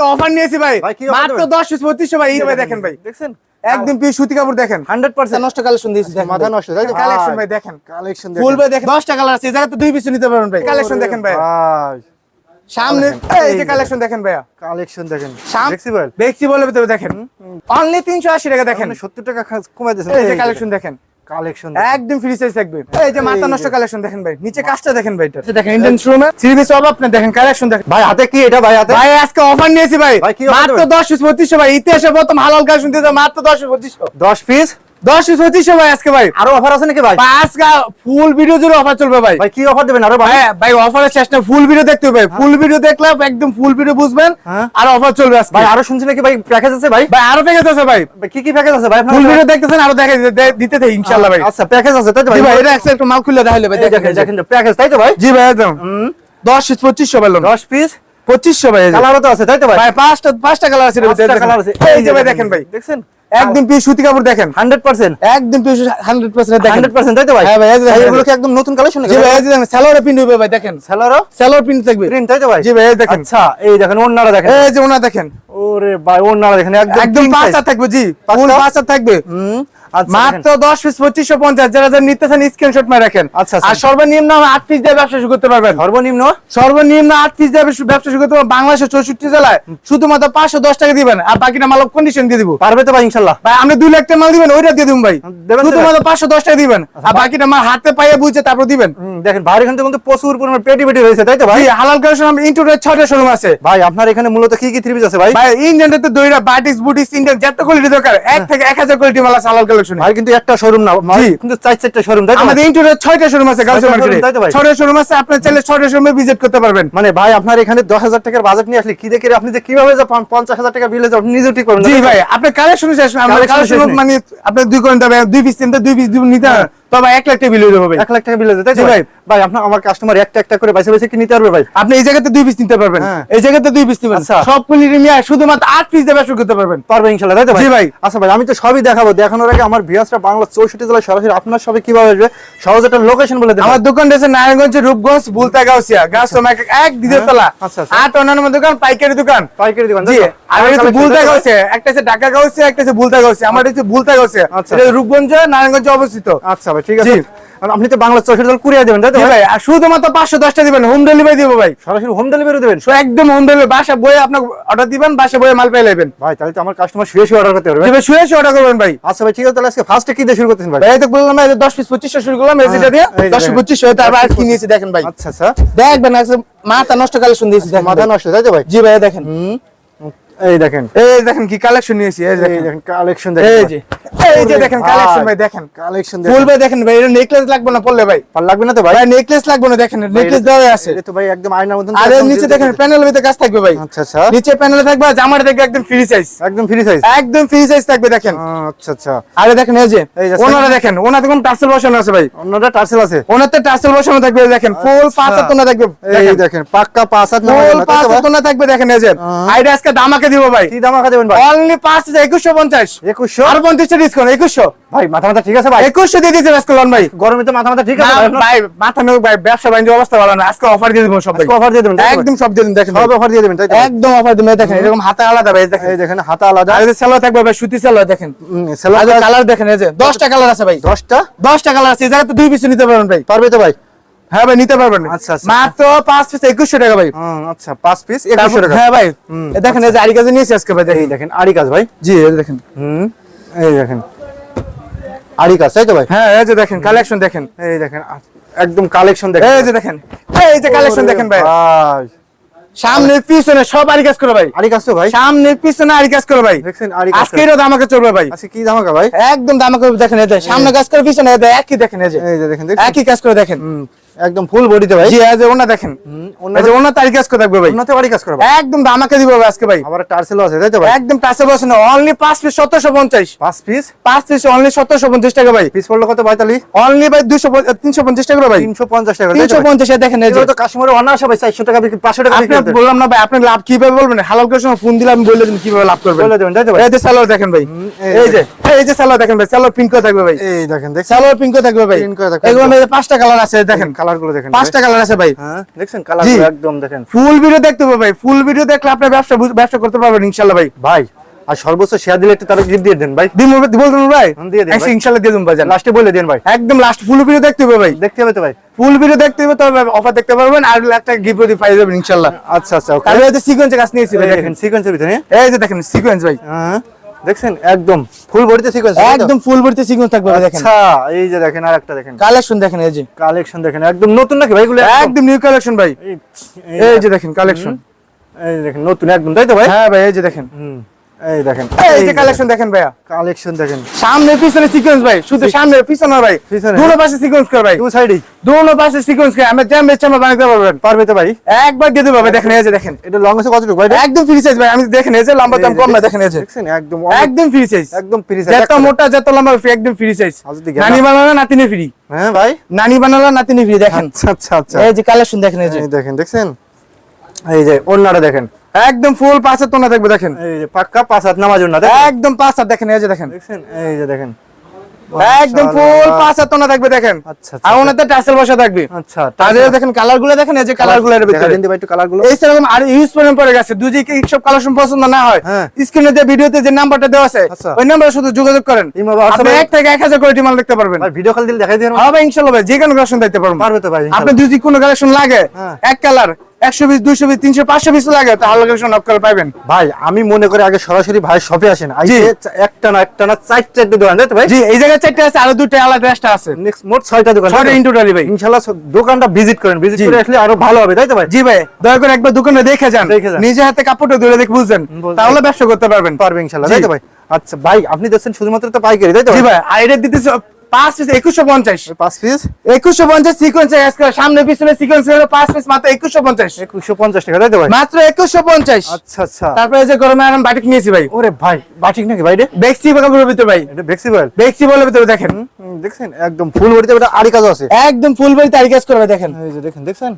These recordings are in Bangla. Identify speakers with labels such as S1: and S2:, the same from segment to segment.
S1: আজকে অফার নিয়েছি ভাই।
S2: ভাই,
S1: মাত্র দশ পিস পঁচিশশো ভাই এই ভাই দেখেন ভাই।
S2: দেখছেন
S1: একদম পিস সুতি কাপড় দেখেন।
S2: Hundred percent.
S1: নষ্ট কালেকশন দিয়েছি
S2: মাথা নষ্ট, তো?
S1: কালেকশন ভাই দেখেন।
S2: কালেকশন
S1: ফুল ভাই দেখেন। দশটা কালার আছে এই জায়গাতে দুই পিস নিতে পারবেন ভাই। কালেকশন দেখেন ভাই। সামনে এই যে কালেকশন দেখেন ভাইয়া।
S2: কালেকশন দেখেন।
S1: সাম-
S2: ফ্লেক্সিবল
S1: দেখছি বলে তবে দেখেন। অনলি তিনশো আশি টাকা দেখেন।
S2: দেখেন 70 টাকা খাস কমাই দিয়েছেন।
S1: এই যে কালেকশন দেখেন।
S2: কালেকশন
S1: একদম ফ্রি সাইজ থাকবে। এই যে মাথা নষ্ট কালেকশন দেখেন ভাই নিচে কাজটা দেখেন ভাই এটা। দেখেন ইন্ডিয়ান শোরুমে থ্রি পিস সব আপনি দেখেন কালেকশন দেখেন।
S2: ভাই হাতে কি এটা ভাই হাতে?
S1: ভাই আজকে অফার নিয়েছি ভাই।
S2: ভাই,
S1: মাত্র
S2: দেবেন?
S1: দশ পিস পঁচিশশো ভাই ইতিহাসে প্রথম হালাল কালেকশন দিয়েছে মাত্র দশ পিস পঁচিশশো।
S2: 10 পিস
S1: দশ পঁচিশশো ভাই আজকে ভাই।
S2: আরও অফার আছে নাকি ভাই?
S1: আজকে ফুল ভিডিও জুড়ে অফার চলবে ভাই।
S2: ভাই কি অফার দিবেন? আরও ভাই
S1: ভাই ভাই অফারের শেষ না ফুল ভিডিও দেখতে হবে ফুল ভিডিও দেখলে একদম ফুল ভিডিও বুঝবেন।
S2: হ্যাঁ।
S1: আর অফার চলবে আজকে।
S2: ভাই আরও শুনছি নাকি ভাই? প্যাকেজ আছে ভাই?
S1: ভাই আরও প্যাকেজ আছে ভাই।
S2: ভাই, কি কি প্যাকেজ আছে ভাই?
S1: ফুল ভিডিও দেখতেছেন আরও দেখে দিতে থাকি ইনশাআল্লাহ ভাই।
S2: আচ্ছা প্যাকেজ আছে তাই তো ভাই?
S1: এটা একটু মাল খুলে দেখাইলে ভাই দেখেন
S2: প্যাকেজ তাই তো ভাই?
S1: জি ভাই একদম। দশ পিস পঁচিশশো ভাই
S2: 10 পিস?
S1: পঁচিশশো ভাই
S2: কালারও তো আছে তাই তো ভাই?
S1: পাঁচটা পাঁচটা আছে।
S2: কালার আছে।
S1: এই যে ভাই দেখেন ভাই।
S2: দেখছেন?
S1: একদম পিস সুতি কাপড় দেখেন।
S2: 100%
S1: একদম পিস হান্ড্রেড পার্সেন্ট দেখেন।
S2: 100% তাই তো ভাই?
S1: হ্যাঁ ভাই,
S2: ভাই এগুলো কি একদম নতুন কালেকশন
S1: জি ভাই এই দেখেন স্যালোরে প্রিন্ট হবে ভাই দেখেন।
S2: সেলারও
S1: স্যালোর প্রিন্ট থাকবে।
S2: প্রিন্ট তাই তো ভাই?
S1: জি ভাই এই দেখেন।
S2: আচ্ছা এই দেখেন ওন্নারা দেখেন।
S1: এই যে ওনা দেখেন।
S2: ওরে ভাই ওন্নারা দেখেন একদম
S1: একদম
S2: king
S1: পাঁচ থাকবে জি। ফুল
S2: পাঁচটা?
S1: পাঁচ থাকবে।
S2: হুম।
S1: মাত্র দশ পিস পঁচিশশো পঞ্চাশ যারা যারা নিতেছেন স্ক্রিনশট মারে রাখেন।
S2: আচ্ছা, আচ্ছা।
S1: আর সর্বনিম্ন আট পিস দিয়ে ব্যবসা শুরু করতে পারবেন।
S2: সর্বনিম্ন?
S1: সর্বনিম্ন আট পিস দিয়ে ব্যবসা শুরু করতে পারবেন। বাংলাদেশের চৌষট্টি জেলায় শুধুমাত্র পাঁচশো দশ টাকা দিবেন। আর বাকিটা মাল কন্ডিশন দিয়ে দিব।
S2: পারবে তো ভাই ইনশাল্লাহ।
S1: ভাই আপনি দুই লাখ টাকা মাল দিবেন ওইটা দিয়ে দিবেন ভাই। শুধুমাত্র পাঁচশো দশ টাকা দিবেন। আর বাকিটা মাল হাতে পাইয়ে তারপর দিবেন।
S2: দেখেন ভাইয়ের এখানে কিন্তু প্রচুর পরিমাণ পেটি পেটি রয়েছে তাই তো ভাই?
S1: ভাই হালাল কালেকশন আমরা ইন্টারনেট ছয়টা শোরুম আছে।
S2: ভাই আপনার এখানে মূলত কি কি থ্রি আছে ভাই?
S1: ভাই ইন্ডিয়ানতে দইরা বাটিক্স বুটিক্স ইন্ডিয়ান যত কোয়ালিটি দরকার এক থেকে এক হাজার কোয়ালিটি মাল আছে হালাল কালেকশন
S2: ভাই কিন্তু একটা শোরুম না ভাই কিন্তু চার চারটা শোরুম তাই
S1: আমাদের ইন্টারনেট ছয়টা শোরুম আছে মার্কেটে? ছয়টা শোরুম আপনি চাইলে ছয়টা শোরুমে ভিজিট করতে পারবেন।
S2: মানে ভাই আপনার এখানে দশ হাজার টাকার বাজেট নিয়ে আসলে কি দেখে আপনি যে কীভাবে যে পঞ্চাশ হাজার টাকা বিলে আপনি ঠিক করবেন
S1: জি ভাই আপনি কালেকশন শেষ
S2: Collection
S1: কালেকশন মানে আপনি দুই কোন দাবে দুই পিস তিনটা দুই পিস নিতে লাখ টাকা বিল হয়ে যাবে ভাই।
S2: এক লাখ টাকা বিলে ভাই। আমার কাস্টমার একটা একটা করে বাইসে বাইসে কি নিতে পারবে ভাই?
S1: আপনি এই জায়গাতে দুই পিস নিতে পারবেন।
S2: হ্যাঁ।
S1: এই জায়গাতে দুই পিস নিবেন।
S2: আচ্ছা।
S1: সব কোয়ালিটি নিয়ে শুধুমাত্র আট পিস দিয়ে ব্যবসা করতে পারবেন।
S2: পারবে ইনশাল্লাহ তাই তো ভাই?
S1: জি ভাই।
S2: আচ্ছা ভাই আমি তো সবই দেখাবো। দেখানোর আগে আমার ভিউয়ার্সরা বাংলা চৌষট্টি জেলায় সরাসরি আপনার সবে কীভাবে আসবে? সহজ একটা লোকেশন বলে দেন
S1: আমার দোকান রয়েছে নারায়ণগঞ্জ রূপগঞ্জ বুলতা গাউসিয়া গাছ এক দ্বিতীয় তলা।
S2: আচ্ছা, আচ্ছা।
S1: আট অন্যান্য দোকান পাইকারি দোকান।
S2: পাইকারি দোকান
S1: জি। আর বুলতা? গাউসিয়া একটা ঢাকা গাউসিয়া একটা হচ্ছে বুলতা গাউসিয়া আমার বুলতা গাউসিয়া
S2: আচ্ছা।
S1: এটা রূপগঞ্জ নারায়ণগঞ্জে অবস্থিত।
S2: আচ্ছা ভাই ঠিক আছে? আপনি তো বাংলা চৌষট্টি জেলা কুরিয়ার দেবেন তাই তো ভাই?
S1: ভাই আর শুধুমাত্র পাঁচশো দশটা দিবেন হোম ডেলিভারি দিব ভাই।
S2: সরাসরি হোম ডেলিভারি দেবেন?
S1: একদম হোম ডেলিভারি বাসা বয়ে আপনার অর্ডার দিবেন বাসা বয়ে মাল পেয়ে নেবেন।
S2: ভাই তাহলে তো আমার কাস্টমার শুয়ে শুয়ে অর্ডার করতে পারবে
S1: শুয়ে শুয়ে অর্ডার করবেন ভাই।
S2: আচ্ছা ভাই ঠিক আছে তাহলে আজকে ফার্স্টে কি দিয়ে শুরু করতেছেন ভাই?
S1: ভাই তো বললাম যে দশ পিস পঁচিশশো শুরু করলাম এসিটা দিয়ে দশ
S2: দেখেন।
S1: পঁচিশশো তারপর আর কি নিয়েছি দেখেন ভাই।
S2: আচ্ছা আচ্ছা।
S1: দেখবেন মাথা নষ্ট কালেকশন দিয়েছি
S2: মাথা নষ্ট তাই তো ভাই?
S1: জি ভাই দেখেন।
S2: এই দেখেন।
S1: এই দেখেন কি কালেকশন নিয়েছি এই দেখেন।
S2: দেখেন
S1: এই যে এই যে দেখেন কালেকশন ভাই। দেখেন।
S2: কালেকশন
S1: ফুল ভাই দেখেন ভাই এটা নেকলেস লাগবে না পড়লে ভাই?
S2: লাগবে না তো ভাই?
S1: ভাই নেকলেস লাগবে না দেখেন নেকলেস দেওয়া আছে।
S2: এটা তো ভাই একদম আয়নার মতন
S1: আর এর নিচে দেখেন প্যানেল ভিতরে কাজ থাকবে ভাই।
S2: আচ্ছা আচ্ছা।
S1: নিচে প্যানেলে থাকবে আর জামাটা দেখবে একদম ফ্রি সাইজ
S2: একদম ফ্রি সাইজ
S1: একদম ফ্রি সাইজ থাকবে দেখেন।
S2: আচ্ছা আচ্ছা।
S1: আরে দেখেন এই যে ওনারা দেখেন ওনার দেখুন টাসেল বসানো আছে ভাই।
S2: অন্যটা টার্সেল আছে।
S1: ওনার তো টাসেল বসানো থাকবে দেখেন ফুল পাঁচ হাত ওনা থাকবে
S2: এই দেখেন। পাক্কা পাঁচ হাত
S1: ফুল পাঁচ? হাত ওনা থাকবে দেখেন এই যে। আইডা আজকে দামাকে দিব ভাই।
S2: কি দাম দেবেন ভাই?
S1: অনলি পাঁচ হাজার একুশশো পঞ্চাশ।
S2: একুশশো?
S1: আর পঞ্চাশটা ডিসকাউন্ট একুশশো।
S2: ভাই মাথা মাথা ঠিক আছে ভাই?
S1: একুশশো দিয়ে দিয়েছে আজকে লোন ভাই।
S2: গরমে তো মাথা মাথা ঠিক আছে ভাই।
S1: মাথা নেই ভাই ব্যবসা বাণিজ্য অবস্থা ভালো না। আজকে অফার দিয়ে সব ভাই।
S2: দিয়ে দেবেন, ভাই?
S1: একদম সব দিয়ে দিন দেখেন
S2: সব অফার দিয়ে দেবেন তাই
S1: একদম অফার দেখেন এরকম হাতে আলাদা ভাই দেখেন।
S2: এই দেখেন হাতা আলাদা।
S1: আর এই থাকবে ভাই সুতি দেখেন। কালার দেখেন এই যে দশটা কালার আছে ভাই।
S2: দশটা?
S1: দশটা কালার আছে এই জায়গাতে দুই পিস নিতে পারবেন ভাই।
S2: পারবে তো ভাই?
S1: হ্যাঁ ভাই নিতে পারবেন।
S2: আচ্ছা, আচ্ছা।
S1: মাত্র পাঁচ পিস একুশশো টাকা ভাই।
S2: আচ্ছা পাঁচ পিস একুশশো টাকা।
S1: হ্যাঁ ভাই দেখেন এই যে আরি কাজে নিয়েছি আজকে ভাই দেখেন।
S2: দেখেন আড়ি কাজ ভাই।
S1: জি দেখেন।
S2: হুম এই দেখেন। আড়ি কাজ তাই তো ভাই?
S1: হ্যাঁ এই যে দেখেন কালেকশন দেখেন।
S2: এই দেখেন একদম কালেকশন দেখেন
S1: এই যে দেখেন এই যে কালেকশন দেখেন ভাই। সামনে পিছনে সব আরি কাজ করে ভাই।
S2: আড়ি কাজ তো ভাই।
S1: সামনে পিছনে আরি কাজ করে ভাই।
S2: দেখছেন আড়ি কাজ
S1: আজকে এটা দামাকে চলবে ভাই।
S2: আচ্ছা কি ধামাকা ভাই?
S1: একদম দামাকে দেখেন এই যে সামনে কাজ করে পিছনে এই যে একই দেখেন এই যে।
S2: এই যে দেখেন
S1: একই কাজ করে দেখেন।
S2: হুম, একদম ফুল বডিতে ভাই।
S1: জি যে ওনা দেখেন। এই যে ওনা তারি কাজ করে থাকবে ভাই।
S2: উন্নতে বাড়ি কাজ করবে
S1: একদম দামাকে দিব ভাই আজকে ভাই।
S2: আবার টার্সেলও আছে তাই তো ভাই?
S1: একদম টাসে বসে অনলি পাঁচ পিস সতেরোশো পঞ্চাশ।
S2: পাঁচ পিস
S1: পাঁচ পিস অনলি সতেরোশো পঞ্চাশ টাকা ভাই।
S2: পিস পড়ল কত ভাই তালি
S1: অনলি ভাই দুশো তিনশো পঞ্চাশ টাকা ভাই।
S2: তিনশো পঞ্চাশ টাকা তাই তো
S1: তিনশো
S2: ভাই?
S1: পঞ্চাশে দেখেন এই
S2: তো কাশ্মীরে অনার্স হবে চারশো টাকা বিক্রি পাঁচশো টাকা বিক্রি
S1: আপনি বললাম না ভাই আপনি লাভ কীভাবে বলবেন? হালাল করে সময় ফোন দিলে আমি বলে দিন কীভাবে লাভ করবেন।
S2: বলে দেবেন তাই তো ভাই?
S1: এই যে সালোয়ার দেখেন ভাই।
S2: এই
S1: যে এই যে সালোয়ার দেখেন ভাই সালোয়ার পিঙ্ক থাকবে ভাই।
S2: এই দেখেন দেখছেন?
S1: সালোয়ার পিঙ্ক থাকবে ভাই।
S2: করে থাকবে।
S1: এগুলো কালার আছে দেখেন।
S2: কালার কালারগুলো দেখেন
S1: পাঁচটা কালার আছে ভাই।
S2: হ্যাঁ দেখছেন কালার একদম দেখেন।
S1: ফুল ভিডিও দেখতে হবে ভাই। ফুল ভিডিও দেখলে আপনার ব্যবসা ব্যবসা করতে পারবেন ইনশাল্লাহ ভাই।
S2: ভাই আর সর্বোচ্চ শেয়ার দিলে একটু তারা গিফট দিয়ে দেন ভাই।
S1: দিন বলতেন ভাই।
S2: দিয়ে দিন
S1: একশো দিয়ে দেবো ভাই
S2: লাস্টে বলে দেন ভাই।
S1: একদম লাস্ট ফুল ভিডিও দেখতে হবে ভাই।
S2: দেখতে হবে তো ভাই।
S1: ফুল ভিডিও দেখতে হবে তবে অফার দেখতে পারবেন আর একটা গিফট দিয়ে পাই যাবেন ইনশাল্লাহ।
S2: আচ্ছা আচ্ছা
S1: সিকোয়েন্সের কাজ নিয়েছি ভাই দেখেন।
S2: দেখেন সিকোয়েন্সের ভিতরে?
S1: এই যে দেখেন সিকোয়েন্স ভাই।
S2: হ্যাঁ। দেখছেন? একদম ফুল বডিতে সিকোয়েন্স
S1: একদম ফুল ভর্তি সিকোয়েন্স থাকবে দেখেন।
S2: আচ্ছা এই যে দেখেন আর একটা দেখেন।
S1: কালেকশন দেখেন এই যে।
S2: কালেকশন দেখেন একদম নতুন নাকি ভাই এগুলো?
S1: একদম নিউ কালেকশন ভাই।
S2: এই
S1: এই যে দেখেন। কালেকশন
S2: এই দেখেন নতুন একদম তাই তো ভাই?
S1: হ্যাঁ ভাই এই যে দেখেন।
S2: হুম। এই দেখেন
S1: এই যে কালেকশন দেখেন ভাইয়া।
S2: কালেকশন দেখেন।
S1: সামনে পিছনে সিকোয়েন্স ভাই শুধু সামনে পিছনে ভাই। দুনো পাশে সিকোয়েন্স করে ভাই।
S2: টু সাইডেই
S1: দুনো পাশে সিকোয়েন্স করে আমরা জ্যাম বেচ আমরা বানাতে পারবেন।
S2: পারবে তো ভাই
S1: একবার দিয়ে দেবো ভাই দেখেন এই যে দেখেন।
S2: এটা লং আছে কতটুকু ভাই?
S1: একদম ফ্রি সাইজ ভাই আমি দেখেন এই যে লম্বা দাম কম না দেখেন এই যে।
S2: দেখছেন একদম
S1: একদম ফ্রি সাইজ
S2: একদম পিরিস
S1: যত মোটা যত লম্বা একদম ফ্রি সাইজ
S2: যদি গেলা-
S1: নানি বানালো নাতিনি ফ্রি
S2: হ্যাঁ ভাই।
S1: নানি বানালো নাতিনি ফ্রি দেখেন।
S2: আচ্ছা আচ্ছা আচ্ছা।
S1: এই যে কালেকশন দেখেন এই যে।
S2: দেখেন দেখছেন? এই যে ওন্নাটা দেখেন।
S1: একদম ফুল পাঁচের তোনা দেখবে দেখেন।
S2: এই যে পাক্কা পাঁচ হাত নামাজ না
S1: একদম পাঁচ হাত দেখেন এই যে দেখেন।
S2: এই যে দেখেন।
S1: একদম ফুল পাঁচ হাত তোনা থাকবে দেখেন।
S2: আচ্ছা
S1: আর ওনাতে টাসেল বসা থাকবে।
S2: আচ্ছা
S1: তাহলে দেখেন কালারগুলো দেখেন এই যে কালারগুলো
S2: দেখা দিন ভাই একটু কালারগুলো
S1: এই সেরকম আর ইউজ পরিমাণ পড়ে গেছে। দুজি কি সব কালেকশন পছন্দ না হয়।
S2: হ্যাঁ।
S1: স্ক্রিনে যে ভিডিওতে যে নাম্বারটা দেওয়া আছে
S2: আচ্ছা।
S1: ওই নাম্বারে শুধু যোগাযোগ করেন। আপনি
S2: WhatsApp-এ-
S1: এক থেকে এক হাজার কোয়ালিটি মাল দেখতে পারবেন।
S2: ভাই ভিডিও কল দিলে দেখাই দিন
S1: হবে ইনশাল্লাহ ভাই যে কোনো কালেকশন দেখতে পারবেন।
S2: পারবে তো ভাই
S1: আপনি যদি কোনো কালেকশন লাগে
S2: হ্যাঁ।
S1: এক কালার একশো পিস দুইশো পিস তিনশো পাঁচশো পিস লাগে তাহলে করে পাবেন
S2: ভাই আমি মনে করি আগে সরাসরি ভাই শপে আসেন। একটা না একটা না চারটা একটা দোকান তাই ভাই?
S1: জি এই জায়গায় চারটে আছে আরও দুটো আলাদা ড্রেসটা আছে।
S2: নেক্সট মোট ছয়টা দোকান
S1: ছয়টা ইন টোটালি ভাই।
S2: ইনশাআল্লাহ দোকানটা ভিজিট করেন ভিজিট। করে আসলে আরও ভালো হবে তাই তো ভাই?
S1: জি ভাই দয়া করে একবার দোকানে দেখে যান। নিজে হাতে কাপড়টা ধরে দেখে বুঝছেন তাহলে ব্যবসা করতে পারবেন।
S2: পারবে ইনশাআল্লাহ তাই তো ভাই? আচ্ছা ভাই আপনি দেখছেন শুধুমাত্র তো পাইকারি তাই তো
S1: জি
S2: ভাই?
S1: আর দিতেছে পাঁচ পিস একুশশো পঞ্চাশ।
S2: ওই পাঁচ পিস
S1: একুশশো পঞ্চাশ সিকোয়েন্স সামনে পিছনে সিকোয়েন্স পাঁচ পিস মাত্র একুশশো পঞ্চাশ।
S2: একুশশো পঞ্চাশ টাকা তাই তো ভাই?
S1: মাত্র একুশশো পঞ্চাশ।
S2: আচ্ছা আচ্ছা।
S1: তারপরে এই যে গরমে আরাম বাটিক নিয়েছি ভাই।
S2: ওরে ভাই বাটিক নাকি ভাই রে?
S1: বেক্সি কাপড়ের ভিতরে ভাই।
S2: এটা বল
S1: বেক্সি বলে ভিতরে দেখেন।
S2: দেখছেন? একদম ফুল বডিতে আরি কাজ আছে।
S1: একদম ফুল বাড়ি কাজ করবে দেখেন।
S2: এই যে দেখেন দেখছেন?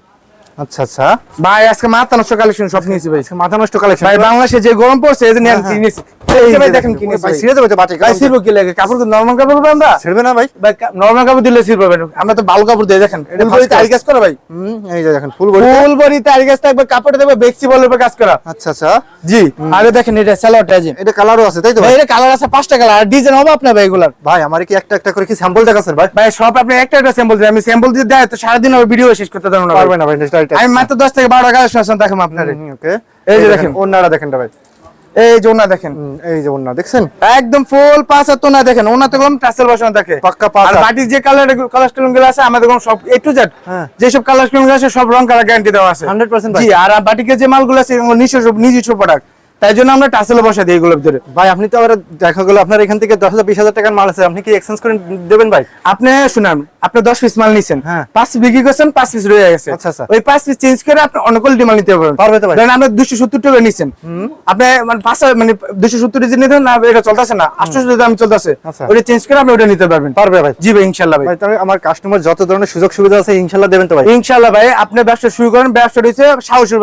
S2: আচ্ছা আচ্ছা।
S1: ভাই আজকে মাথা নষ্ট কালেকশন সব নিয়েছি ভাই।
S2: মাথা নষ্ট কালেকশন
S1: ভাই বাংলাদেশে যে গরম পড়ছে এই যে নিয়ে
S2: হ্যাঁ, হ্যাঁ।
S1: কিনেছি।
S2: এই
S1: এই যে
S2: যে
S1: ভাই
S2: দেখেন,
S1: দেখেন
S2: ভাই
S1: ভাই
S2: ছিঁড়ে তো বাটিক
S1: ভাই সিরবো কি লাগে? কাপড় তো নরমাল কাপড় পাবো আমরা
S2: ছিড়বে না ভাই।
S1: ভাই নরমাল কাপড় দিলে সিরবো ভাই। আমরা তো ভালো কাপড় দিয়ে দেখেন। ফুল বডি
S2: first
S1: তারিখ করে ভাই?
S2: হুম এই যে দেখেন ফুল বডি
S1: ফুল বডি তারিখ থাকবে কাপড় দেবে বেক্সি বলের উপর কাজ করা।
S2: আচ্ছা আচ্ছা।
S1: জি। আরে দেখেন এটা স্যালোয়ারটা জি
S2: এটা কালারও আছে তাই তো
S1: ভাই এটা কালার আছে পাঁচটা কালার আর ডিজাইন হবে আপনার ভাই এগুলার।
S2: ভাই আমার কি একটা একটা করে কি স্যাম্পল ভাই?
S1: ভাই সব আপনি একটা একটা স্যাম্পল দিই আমি স্যাম্পল দিয়ে দেয় তো সারাদিন আমার ভিডিও শেষ করতে পারব না
S2: পারবে না ভাই
S1: আমি মাত্র দশ থেকে বারো কালেকশন আছে দেখাম আপনার।
S2: ওকে
S1: এই যে
S2: যে
S1: দেখেন।
S2: ওন্নাটা দেখেন ভাই।
S1: এই যে ওনা দেখেন।
S2: এই যে ওন্না দেখছেন?
S1: একদম ফুল পাঁচ হাত না দেখেন। ওনা তো কম টাসেল বসানো থাকে
S2: পাক্কা পাঁচ
S1: আর বাটির যে কালার কালার স্টোনগুলো আছে আমাদের সব এ টু জেড
S2: হ্যাঁ।
S1: যেসব কালার স্টোনগুলো আছে সব রং কালার গ্যারান্টি দেওয়া আছে।
S2: 100% ভাই।
S1: জি আর বাটিকে যে মালগুলো আছে এগুলো নিজস্ব নিজস্ব প্রোডাক্ট তাই জন্য আমরা টাসেলে বসা দিই এগুলোর ভিতরে।
S2: ভাই আপনি তো আবার দেখা গেল আপনার এখান থেকে দশ হাজার বিশ হাজার টাকার মাল আছে। আপনি কি এক্সচেঞ্জ করে দেবেন ভাই?
S1: আপনি শুনান আপনি দশ পিস মাল নিছেন
S2: হ্যাঁ।
S1: পাঁচ বিক্রি করছেন পাঁচ পিস রয়ে গেছে
S2: আচ্ছা, আচ্ছা।
S1: ওই পাঁচ পিস চেঞ্জ করে আপনি অন্য কোয়ালিটি মাল নিতে পারবেন
S2: পারবে তো ভাই?
S1: আপনি দুশো সত্তর টাকা নিছেন আপনি মানে পাঁচ মানে দুশো সত্তর যে নিতেন না এটা চলতেছে না আটশো দাম চলতেছে
S2: আচ্ছা।
S1: ওটা চেঞ্জ করে আপনি ওটা নিতে পারবেন
S2: পারবে ভাই
S1: জি ভাই
S2: ভাই তাহলে আমার কাস্টমার যত ধরনের সুযোগ সুবিধা আছে ইনশাল্লাহ দেবেন তো ভাই
S1: ইনশাল্লাহ ভাই আপনি ব্যবসা শুরু করেন ব্যবসা রয়েছে।
S2: সাহসী,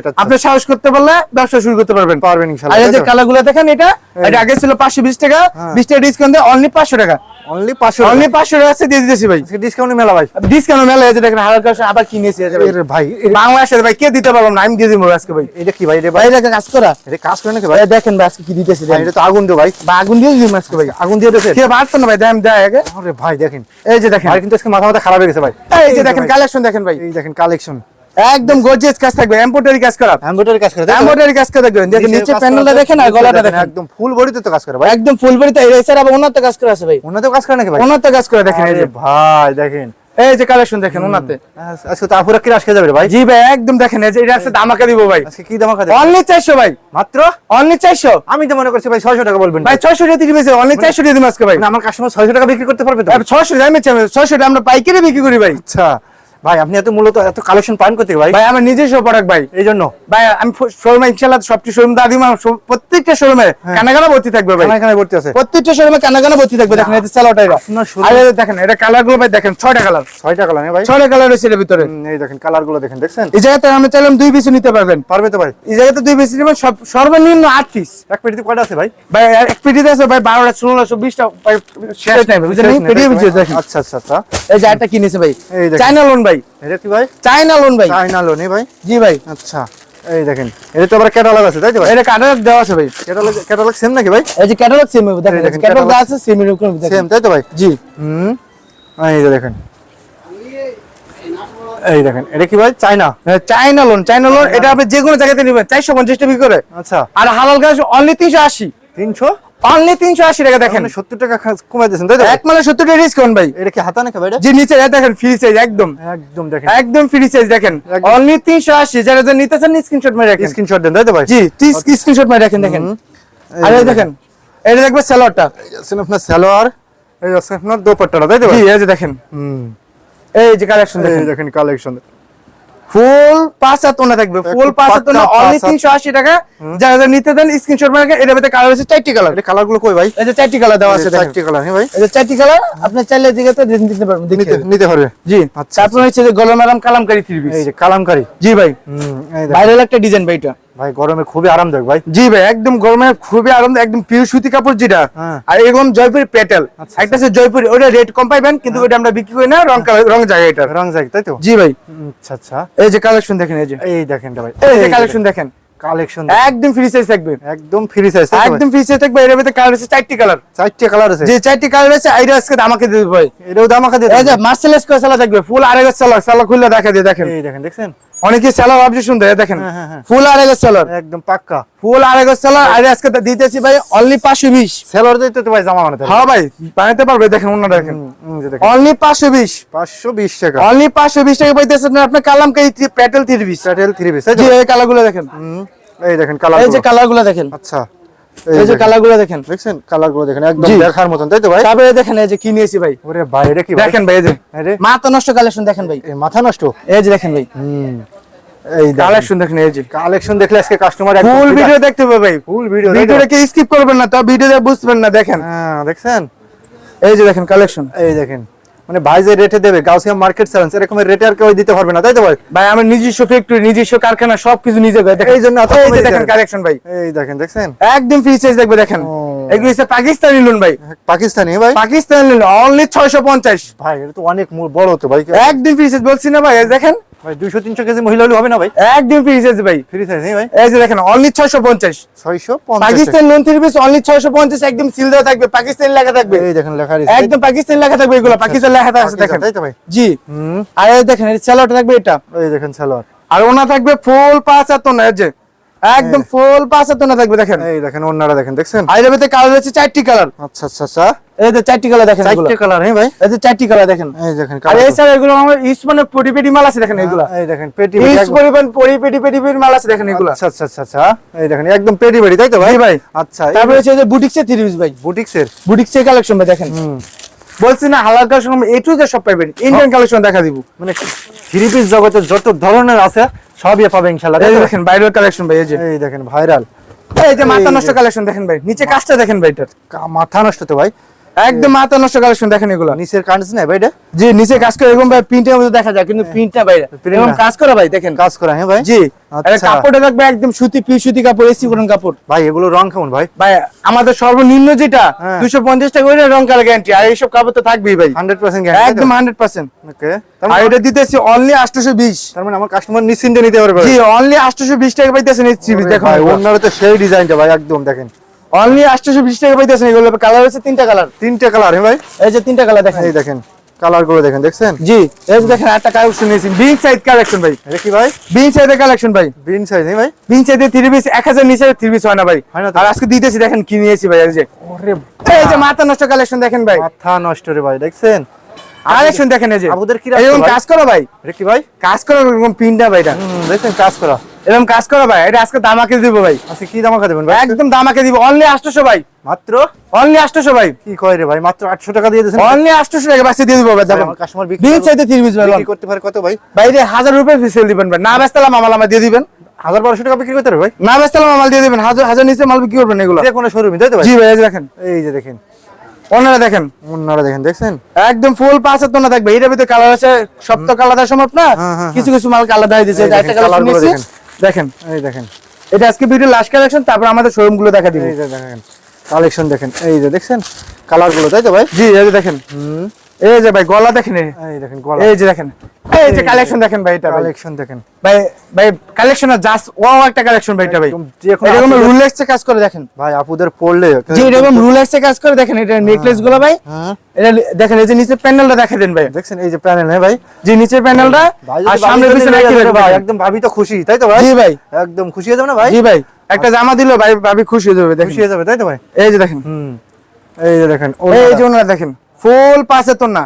S2: আচ্ছা।
S1: আপনি সাহস করতে পারলে ব্যবসা শুরু করতে পারবেন
S2: পারবেন ইনশাল্লাহ,
S1: আর এই যে
S2: তাই তো?
S1: কালারগুলো দেখেন এটা এটা আগে ছিল পাঁচশো বিশ টাকা
S2: হ্যাঁ।
S1: বিশ টাকা ডিসকাউন্ট দেয় অনলি পাঁচশো টাকা
S2: অনলি পাঁচশো
S1: অনলি পাঁচশো টাকা আছে দিয়ে দিতেছি ভাই।
S2: ডিসকাউন্ট মেলা ভাই।
S1: ডিসকাউন্ট মেলা দেখেন আবার ভাই।
S2: এর ভাই এর-
S1: ভাই কে দিতে পারলাম না? আমি দিয়ে দিব আজকে ভাই।
S2: এটা কি ভাই রে
S1: ভাই? এটা কাজ করা।
S2: এটা কাজ করে নাকি ভাই?
S1: দেখেন ভাই আজকে কি দিতেছি
S2: ভাই এটা তো আগুন দিও ভাই।
S1: বা আগুন দিয়ে আজকে ভাই।
S2: আগুন দিয়ে
S1: কে না ভাই? দেয় আমি দেয় আগে।
S2: আরে ভাই দেখেন।
S1: এই যে দেখেন।
S2: ভাই কিন্তু আজকে মাথা মাথা খারাপ হয়ে গেছে ভাই।
S1: এই যে দেখেন কালেকশন দেখেন ভাই।
S2: এই দেখেন কালেকশন
S1: একদম গর্জিয়াস কাজ থাকবে এমব্রয়ডারি কাজ করা।
S2: এমব্রয়ডারি কাজ করে
S1: এমব্রয়ডারি কাজ করে দেখবেন দেখেন নিচে প্যানেলটা দেখেন আর গলাটা
S2: দেখেন, একদম ফুল বডিতে তো কাজ করে ভাই।
S1: একদম ফুল বডিতে এসে আবার ওনাতে কাজ করা আছে ভাই।
S2: ওনাতেও কাজ করে নাকি ভাই?
S1: ওনাতে কাজ করে দেখেন এই যে।
S2: ভাই দেখেন।
S1: এই যে কালেকশন দেখেন ওনাতে।
S2: আজকে তো আপুরা কি রাশ খেয়ে যাবে ভাই।
S1: জি ভাই একদম দেখেন এই যে এটা আছে দামাকা দিব ভাই।
S2: আজকে কি দামা খাবে
S1: অনলি চারশো ভাই।
S2: মাত্র?
S1: অনলি চারশো।
S2: আমি তো মনে করছি ভাই ছয়শো টাকা বলবেন।
S1: ভাই ছয়শো টাকা দিবে অনলি চারশো দিয়ে দিন আজকে ভাই।
S2: আমার কাস্টমার ছয়শো টাকা বিক্রি করতে পারবে তো?
S1: ছয়শো দামে ছয়শো টাকা আমরা পাইকারি বিক্রি করি ভাই।
S2: আচ্ছা। ভাই আপনি এত মূলত এত কালেকশন পান করতে ভাই?
S1: ভাই আমার নিজস্ব প্রোডাক্ট ভাই।
S2: এই জন্য
S1: ভাই আমি শোরুমে ইনশাল্লাহ সবটি শোরুম দাদিমা প্রত্যেকটা শোরুমে কানাকানা ভর্তি থাকবে ভাই।
S2: এখানে ভর্তি আছে।
S1: প্রত্যেকটা শোরুমে কানাকানা ভর্তি থাকবে। দেখেন এটা স্যালোটা এটা আর দেখেন এটা কালারগুলো ভাই দেখেন ছয়টা কালার
S2: ছয়টা কালার ভাই।
S1: ছয়টা কালার রয়েছে এর ভিতরে।
S2: এই দেখেন কালারগুলো দেখেন দেখছেন?
S1: এই জায়গাতে আমি চাইলাম দুই পিস নিতে পারবেন।
S2: পারবে তো ভাই।
S1: এই জায়গাতে দুই পিস নেবেন সব সর্বনিম্ন আট পিস
S2: এক পেটিতে কয়টা আছে ভাই?
S1: ভাই এক পেটিতে আছে ভাই বারোটা ষোলোটা বিশটা ভাই শেষ নাই বুঝলেন?
S2: শেষ নেই,
S1: পেটি
S2: তাই তো
S1: বুঝছে
S2: ভাই?
S1: দেখেন।
S2: আচ্ছা আচ্ছা আচ্ছা।
S1: এই জায়গাটা কিনেছে ভাই। চাইনা লোন ভাই। ভাই?
S2: এটা কি ভাই?
S1: চাইনা লোন ভাই।
S2: চাইনা লোনে ভাই?
S1: জি ভাই।
S2: আচ্ছা এই দেখেন এটা তো আবার ক্যাটালগ আছে তাই তো ভাই?
S1: এটা ক্যাটালগ দেওয়া আছে ভাই।
S2: ক্যাটালগ ক্যাটালগ সেম নাকি ভাই?
S1: এই যে ক্যাটালগ সেম দেখেন ক্যাটালগ আছে সেম এর উপর দেখেন।
S2: সেম তাই তো ভাই?
S1: জি।
S2: হুম এই যে দেখেন। এই দেখেন এটা কি ভাই? চাইনা
S1: চাইনা লোন চাইনা লোন এটা আপনি যে কোনো জায়গাতে নেবেন চারশো পঞ্চাশ টাকা করে।
S2: আচ্ছা।
S1: আর হালাল গাছ অনলি তিনশো আশি।
S2: তিনশো?
S1: অনলি তিনশো আশি টাকা দেখেন।
S2: দেখেন সত্তর টাকা খা- কমাই দিয়েছেন তাই তো?
S1: এক মানে সত্তর টাকা ডিসকাউন্ট ভাই।
S2: এটা কি হাতা নাকি ভাই এটা
S1: নিচে দেখেন ফ্রি সাইজ একদম।
S2: একদম দেখেন।
S1: একদম ফ্রি সাইজ দেখেন। অনলি তিনশো আশি যারা যারা নিতেছেন স্ক্রিনশট মেরে রাখেন।
S2: স্ক্রিনশট দেন তাই তো ভাই?
S1: জি স্ক্রিনশট মেরে রাখেন দেখেন। আর দেখেন এটা দেখবে স্যালোয়ারটা
S2: আছেন আপনার সালোয়ার এই আপনার দোপাট্টাটা তাই তো
S1: জি এই যে দেখেন।
S2: হুম।
S1: এই যে কালেকশন দেখেন।
S2: দেখেন কালেকশন
S1: ফুল পাঁচ হাত ওনা থাকবে। ফুল পাঁচা হাত ওনা অনলি
S2: পাঁচ হাত।
S1: তিনশো আশি টাকা। যারা যারা নিতে দেন স্ক্রিনশট মারকে এর ভিতরে কালার আছে চারটি কালার
S2: এটা কালারগুলো কই ভাই?
S1: এই যে চারটি কালার দেওয়া আছে
S2: চারটি কালার হ্যাঁ ভাই?
S1: এই যে চারটি কালার আপনি চাইলে দিকে তো নিতে পারবেন
S2: নিতে নিতে পারবে।
S1: জি।
S2: আচ্ছা,
S1: তারপর হচ্ছে যে গোলাম আরাম কালামকারী থ্রি পিস
S2: এই যে কালামকারী।
S1: জি ভাই। ভাইরাল একটা ডিজাইন ভাই এটা।
S2: ভাই গরমে খুবই আরামদায়ক ভাই।
S1: জি ভাই একদম গরমে খুবই আরাম একদম পিওর সুতি কাপড় যেটা।
S2: হ্যাঁ।
S1: আর এরকম জয়পুরি পেটেল।
S2: আচ্ছা,
S1: একটা আছে জয়পুরি ওটা রেট কম পাইবেন কিন্তু ওটা আমরা বিক্রি করি না রং রং জায়গা এটা।
S2: রং যাক তাই তো?
S1: জি ভাই।
S2: আচ্ছা আচ্ছা।
S1: এই যে কালেকশন দেখেন এই যে।
S2: এই দেখেন ভাই।
S1: এই যে কালেকশন দেখেন।
S2: কালেকশন
S1: একদম ফ্রি সাইজ থাকবে।
S2: একদম ফ্রি সাইজ
S1: একদম ফ্রি সাইজ থাকবে এর ভিতরে কালার আছে চারটি কালার
S2: চারটি কালার আছে।
S1: যে চারটি কালার আছে আইডা আজকে আমাকে দিবে ভাই।
S2: এটাও দাম আমাকে
S1: এই যে মার্সেলেস থাকবে ফুল আড়াই সালা সালা খুলে দেখা দিয়ে দেখেন।
S2: এই দেখেন দেখছেন?
S1: অনেকে সালার অবজেকশন দেয় দেখেন
S2: ফুল আর হ্যাঁ।
S1: ফুল আড়াই সালার
S2: একদম পাক্কা।
S1: ফুল আড়াই সালার আর আজকে তো দিতেছি ভাই অনলি পাঁচশো বিশ।
S2: সেলার দিতে তো ভাই জামা বানাতে
S1: হ্যাঁ ভাই বানাতে পারবে দেখেন ওনা দেখেন। অনলি পাঁচশো বিশ।
S2: পাঁচশো বিশ টাকা।
S1: অনলি পাঁচশো বিশ টাকা পাইতেছেন আপনার কালাম কাই প্যাটেল থ্রি পিস
S2: প্যাটেল থ্রি পিস তাই
S1: এই কালারগুলো দেখেন
S2: এই দেখেন কালার
S1: এই যে কালারগুলো দেখেন।
S2: আচ্ছা।
S1: এই যে দেখেন।
S2: দেখছেন? কালার দেখেন একদম দেখার মতন তাই তো ভাই?
S1: তারপরে দেখেন এই যে কি নিয়েছি ভাই?
S2: ওরে ভাই এটা কি
S1: দেখেন ভাই এই যে। মাথা নষ্ট কালেকশন দেখেন ভাই।
S2: এই মাথা নষ্ট?
S1: এই যে দেখেন ভাই।
S2: হুম। এই
S1: কালেকশন দেখেন এই যে।
S2: কালেকশন দেখলে আজকে কাস্টমার
S1: ফুল ভিডিও দেখতে ভাই।
S2: ফুল ভিডিও
S1: ভিডিওটাকে স্কিপ করবেন না তো ভিডিওতে বুঝবেন না দেখেন।
S2: হ্যাঁ দেখছেন?
S1: এই যে দেখেন কালেকশন
S2: এই দেখেন। মানে ভাই যে রেটে দেবে গাউসিয়া মার্কেট চ্যালেঞ্জ এরকম রেটে আর কেউ দিতে পারবে না তাই তো ভাই?
S1: ভাই আমার নিজস্ব ফ্যাক্টরি নিজস্ব কারখানা সবকিছু নিজে দেখেন।
S2: এই জন্য
S1: এই যে দেখেন কালেকশন ভাই।
S2: এই দেখেন দেখছেন?
S1: একদম ফ্রি সাইজ দেখবে দেখেন।
S2: ও।
S1: এগুলো হচ্ছে পাকিস্তানি লোন ভাই।
S2: পাকিস্তানি ভাই?
S1: পাকিস্তানি লোন অনলি ছয়শো পঞ্চাশ।
S2: ভাই এটা তো অনেক বড় তো ভাই।
S1: একদম ফ্রি সাইজ বলছি না ভাই এই দেখেন।
S2: ভাই দুইশো তিনশো কেজি মহিলা হলে হবে না ভাই?
S1: একদম ফ্রি সাইজ ভাই।
S2: ফ্রি সাইজ ভাই?
S1: এই যে দেখেন অনলি ছয়শো পঞ্চাশ।
S2: ছয়শো পঞ্চাশ।
S1: Pakistan lawn three piece only ছয়শো পঞ্চাশ একদম সিল দেওয়া থাকবে পাকিস্তানি লেখা থাকবে।
S2: এই দেখেন লেখা
S1: একদম পাকিস্তানি লেখা থাকবে এগুলো পাকিস্তান লেখা আছে দেখেন।
S2: তাই তো ভাই?
S1: জি। আর এই দেখেন এই স্যালাডটা থাকবে এটা।
S2: এই দেখেন সালোয়ার
S1: আর ওনা থাকবে ফুল পাঁচ হাত না যে। একদম ফুল পাঁচ হাত না থাকবে দেখেন।
S2: এই দেখেন অন্যরা দেখেন দেখছেন?
S1: আর এর ভিতরে কালার হচ্ছে চারটি কালার
S2: আচ্ছা আচ্ছা আচ্ছা।
S1: এই যে চারটি কালার দেখেন এগুলো।
S2: কালার হ্যাঁ ভাই?
S1: এই যে চারটি কালার দেখেন।
S2: এই দেখেন
S1: আর এই স্যার এগুলো আমার ইস মানে পেটি মাল আছে দেখেন এগুলো।
S2: এই দেখেন পেটি
S1: ইস পরিমাণ পরি পেটি পেটি পেটি মাল আছে দেখেন এগুলো।
S2: আচ্ছা আচ্ছা আচ্ছা আচ্ছা। এই দেখেন একদম পেটি বেড়ি তাই তো ভাই?
S1: ভাই।
S2: আচ্ছা
S1: তারপরে হচ্ছে যে বুটিক্সের থ্রি পিস ভাই।
S2: বুটিক্সের?
S1: বুটিক্সের কালেকশন ভাই দেখেন। বলছি না হালাল কালেকশন এ টু যে সব পাইবেন। ইন্ডিয়ান কালেকশন দেখা দিব।
S2: মানে থ্রি পিস জগতে যত ধরনের আছে সবই পাবেন ইনশাআল্লাহ।
S1: এই দেখেন ভাইরাল কালেকশন ভাই এই যে।
S2: এই দেখেন ভাইরাল
S1: এই যে মাথা নষ্ট কালেকশন দেখেন ভাই নিচে কাজটা দেখেন ভাই এটার।
S2: মাথা নষ্ট তো ভাই।
S1: একদম মাথা নষ্ট কালেকশন দেখেন এগুলো।
S2: নিচের কান্ডস নেই ভাই এটা?
S1: জি নিচে কাজ করে এরকম ভাই প্রিন্টের মধ্যে দেখা যায় কিন্তু প্রিন্টটা বাইরে
S2: print
S1: এরকম কাজ করা ভাই দেখেন।
S2: কাজ করা হ্যাঁ ভাই।
S1: জি
S2: আচ্ছা।
S1: এটা কাপড়টা থাকবে একদম সুতি পিউ সুতি কাপড় এসি কোন কাপড়।
S2: ভাই এগুলো রং কেমন ভাই?
S1: ভাই আমাদের সর্বনিম্ন যেটা
S2: হ্যাঁ।
S1: দুশো পঞ্চাশ টাকা করে রং কালার গ্যারান্টি আর এইসব কাপড় তো থাকবেই ভাই। একদম হান্ড্রেড পার্সেন্ট।
S2: ওকে
S1: আর এটা দিতেছি অনলি
S2: তার মানে আমার কাস্টমার নিশ্চিন্তে নিতে পারবে।
S1: জি অনলি আটশোশো বিশ টাকা পাইতেছেন এই থ্রি পিস
S2: ভাই অন্যরা তো সেই ডিজাইনটা ভাই একদম দেখেন।
S1: অনলি আটশোশো বিশ টাকা পাইতেছেন এগুলো কালার হচ্ছে তিনটা কালার
S2: তিনটে কালার হ্যাঁ ভাই?
S1: এই যে তিনটা কালার দেখেন।
S2: এই দেখেন কালারগুলো দেখেন দেখছেন?
S1: জি এই দেখেন একটা কালেকশন নিয়েছি বিং সাইড কালেকশন ভাই।
S2: এটা কি ভাই?
S1: বিং সাইডের কালেকশন ভাই।
S2: বিন সাইজ ভাই?
S1: বিং সাইডের থ্রি পিস এক হাজার নিচে থ্রি পিস হয় না ভাই।
S2: হয় না
S1: আর আজকে দিতেছি দেখেন কি নিয়েছি ভাই এই যে। এই যে মাথা নষ্ট কালেকশন দেখেন ভাই।
S2: মাথা নষ্ট রে ভাই দেখছেন?
S1: কালেকশন দেখেন এই যে।
S2: আবুদের কি
S1: কাজ করো ভাই।
S2: এটা কি ভাই?
S1: কাজ করো এরকম পিনটা ভাই এটা।
S2: হুম, দেখছেন কাজ করা।
S1: এরকম কাজ করো ভাই এটা আজকে দামাকে দিব ভাই।
S2: আচ্ছা কি দাম দেবেন ভাই?
S1: একদম দামাকে দিব অনলি আটশোশো ভাই।
S2: মাত্র?
S1: অনলি আটশোশো ভাই।
S2: কি কয় রে ভাই মাত্র আটশো টাকা দিয়ে দিয়েছেন?
S1: অনলি আটশোশো টাকা বাসে দিয়ে দিব ভাই দেখুন।
S2: আমার কাস্টমার
S1: বিল চাইতে থ্রি পিস ভাই
S2: করতে পারে কত ভাই?
S1: বাইরে হাজার রুপিয়ে সেল দিবেন ভাই। না বেচতালাম মাল আমার দিয়ে দিবেন।
S2: হাজার বারোশো টাকা বিক্রি করতে পারে ভাই?
S1: না বেচতালাম মাল দিয়ে দিবেন। হাজার হাজার নিচে মাল বিক্রি করবেন এগুলো।
S2: কোনো শোরুমে তাই তো ভাই?
S1: জি ভাই দেখেন।
S2: এই যে দেখেন।
S1: ওনারা দেখেন।
S2: অন্যরা দেখেন দেখছেন?
S1: একদম ফুল পাঁচ হাত না থাকবে। এটার ভিতরে কালার আছে সব তো কালার সম্ভব না।
S2: হ্যাঁ, হ্যাঁ,
S1: কিছু কিছু মাল কালার দেওয়া দিয়েছে। এটা একটা কালার নিয়েছি। দেখেন
S2: এই দেখেন।
S1: এটা আজকে ভিডিও লাস্ট কালেকশন তারপর আমাদের শোরুমগুলো দেখা দিবে।
S2: এই যে দেখেন কালেকশন দেখেন এই যে দেখছেন কালারগুলো তাই তো ভাই?
S1: জি এই যে দেখেন।
S2: হুম।
S1: এই যে ভাই গলা দেখেন এই।
S2: এই দেখেন গলা।
S1: এই যে দেখেন। এই যে কালেকশন দেখেন ভাই এটা
S2: কালেকশন দেখেন।
S1: ভাই ভাই কালেকশন জাস্ট ও একটা কালেকশন ভাই এটা ভাই। এরকম কাজ করে দেখেন।
S2: ভাই আপুদের পড়লে
S1: যে এরকম রুলেক্সে কাজ করে দেখেন এটা নেকলেসগুলো ভাই।
S2: হ্যাঁ।
S1: এটা দেখেন এই যে নিচে প্যানেলটা দেখা দেন ভাই।
S2: দেখছেন এই যে প্যানেল হ্যাঁ ভাই?
S1: যে নিচের প্যানেলটা আর সামনে
S2: ভাবি
S1: পিছনে একই
S2: ভাই একদম ভাবি তো খুশি তাই তো ভাই?
S1: জি ভাই।
S2: একদম খুশি হয়ে যাবে না ভাই?
S1: জি ভাই একটা জামা দিল ভাই ভাবি খুশি হয়ে যাবে দেখেন।
S2: খুশি হয়ে যাবে তাই তো ভাই?
S1: এই যে দেখেন।
S2: হুম। এই যে দেখেন
S1: এই যে ওনারা দেখেন। ফুল পাঁচ তো না।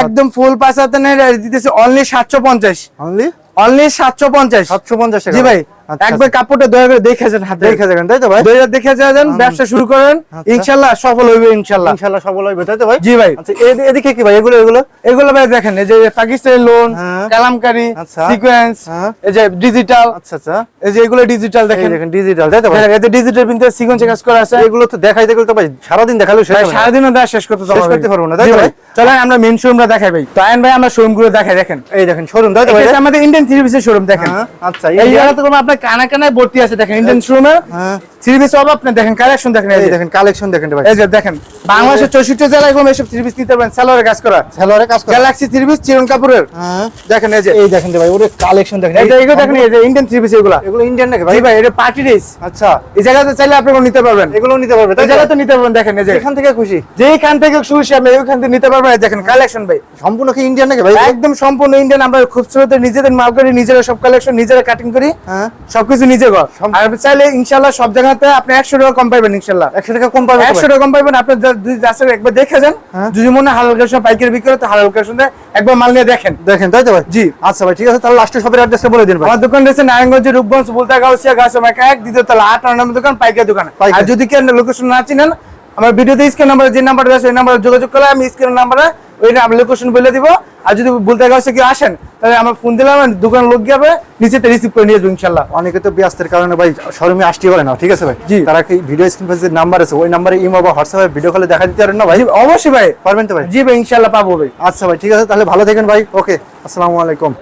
S1: একদম ফুল পাঁচ হাজার না দিতেছে অনলি সাতশো পঞ্চাশ।
S2: অনলি
S1: অনলি সাতশো পঞ্চাশ।
S2: সাতশো পঞ্চাশ
S1: জি ভাই। একবার কাপড়টা দয়া করে দেখে যান হাতে।
S2: দেখে দেখেন তাই তো ভাই?
S1: দয়া দেখে যান ব্যবসা শুরু করেন
S2: আচ্ছা।
S1: ইনশাল্লাহ সফল হইবে ইনশাল্লাহ।
S2: ইনশাল্লাহ সফল হইবে তাই তো ভাই?
S1: জি ভাই।
S2: আচ্ছা এদিকে কি ভাই এগুলো এগুলো?
S1: এগুলো ভাই দেখেন এই যে পাকিস্তানি লোন
S2: হ্যাঁ।
S1: কালামকারি
S2: আচ্ছা।
S1: সিকোয়েন্স
S2: হ্যাঁ।
S1: এই যে ডিজিটাল
S2: আচ্ছা আচ্ছা।
S1: এই যে এগুলো ডিজিটাল দেখেন।
S2: দেখেন ডিজিটাল তাই তো ভাই?
S1: দেখেন, এই যে ডিজিটাল প্রিন্টের সিকোয়েন্সে কাজ করা আছে।
S2: এগুলো তো দেখাইতে গেলে তো ভাই সারাদিন দেখালেও শেষ
S1: ভাই
S2: হবে না।
S1: সারাদিনও দেওয়া শেষ করতে
S2: শেষ করতে পারব না, তাই তো ভাই?
S1: চলেন আমরা মেন শোরুমটা দেখাই ভাই। তো আয়ন ভাই আমরা শোরুমগুলো দেখাই দেখেন।
S2: এই দেখেন শোরুম তাই তো ভাই?
S1: আমাদের ইন্ডিয়ান থ্রি পিসের শোরুম দেখেন।
S2: হ্যাঁ, আচ্ছা
S1: এই জায়গাতে কোনো আপনার কানা কানায় ভর্তি আছে দেখেন ইন্ডিয়ান শোরুমে থ্রি পিস সব আপনি? দেখেন কালেকশন দেখেন এই
S2: এই দেখেন। কালেকশন দেখেন ভাই।
S1: এই যে দেখেন বাংলাদেশের চৌষট্টি জেলায় কোনো এসব থ্রি পিস নিতে পারেন সালোয়ারে কাজ করা।
S2: সেলোয়ারে কাজ করে।
S1: গ্যালাক্সি থ্রি পিস চিরন কাপুরের
S2: হ্যাঁ।
S1: দেখেন এই যে।
S2: এই দেখেন ভাই ওরে কালেকশন দেখেন।
S1: এই যে এগুলো দেখেন এই যে ইন্ডিয়ান থ্রি পিস এগুলা।
S2: এগুলো ইন্ডিয়ান নাকি ভাই?
S1: ভাই এটা পার্টি ড্রেস
S2: আচ্ছা।
S1: এই জায়গাতে চাইলে আপনি নিতে পারবেন।
S2: এগুলো নিতে পারবে
S1: এই জায়গাতে নিতে পারবেন দেখেন এই যে।
S2: এখান থেকে খুশি।
S1: যেইখান থেকে খুশি আপনি ওইখান থেকে নিতে পারবেন দেখেন কালেকশন ভাই।
S2: সম্পূর্ণ কি ইন্ডিয়ান নাকি ভাই?
S1: একদম সম্পূর্ণ ইন্ডিয়ান আমরা খুবসুরত নিজেদের মাল করি নিজেরা সব কালেকশন নিজেরা কাটিং করি।
S2: হ্যাঁ।
S1: সবকিছু নিজে কর
S2: সব-
S1: আর চাইলে ইনশাল্লাহ সব জায়গাতে আপনি একশো টাকা কম পাইবেন ইনশাল্লাহ
S2: একশো টাকা কম পাবে তো
S1: একশো টাকা কম পাইবেন আপনি একবার দেখে যান
S2: হ্যাঁ।
S1: যদি মনে হয় হালাল কালেকশন পাইকারি বিক্রি তো হালাল একবার মাল নিয়ে দেখেন
S2: দেখেন তাই তো ভাই
S1: জি।
S2: আচ্ছা ভাই ঠিক আছে তাহলে লাস্টে শপের অ্যাড্রেসটা বলে দিন
S1: আমার দোকান রয়েছে নারায়ণগঞ্জ রূপগঞ্জ বুলতা গাউসিয়া গাছমাকা এক দ্বিতীয় তলা আট নম্বর দোকান পাইকারি দোকান। আর যদি কেউ লোকেশন না চিনেন আমার ভিডিওতে স্ক্রিন নাম্বার যে নাম্বার আছে ওই নাম্বারে যোগাযোগ করলে আমি স্ক্রিন নাম্বারে ওই লোকেশন বলে দিব। আর যদি বলতে গেছে কি আসেন তাহলে আমার ফোন দিলাম দোকান লোক যাবে নিচেতে রিসিভ করে নিয়ে যাব ইনশাল্লাহ।
S2: অনেকে তো ব্যস্তের কারণে ভাই শোরুমে আসতে পারে না ঠিক আছে ভাই?
S1: জি।
S2: তারা কি ভিডিও স্ক্রিন যে নাম্বার আছে? ওই নাম্বারে ইমো বা হোয়াটসঅ্যাপে ভিডিও কলে দেখা দিতে পারেন না ভাই?
S1: অবশ্যই ভাই।
S2: পারবেন তো ভাই?
S1: জি ভাই ইনশাল্লাহ পাবো ভাই।
S2: আচ্ছা ভাই ঠিক আছে তাহলে ভালো থাকেন ভাই। ওকে আসসালামু আলাইকুম।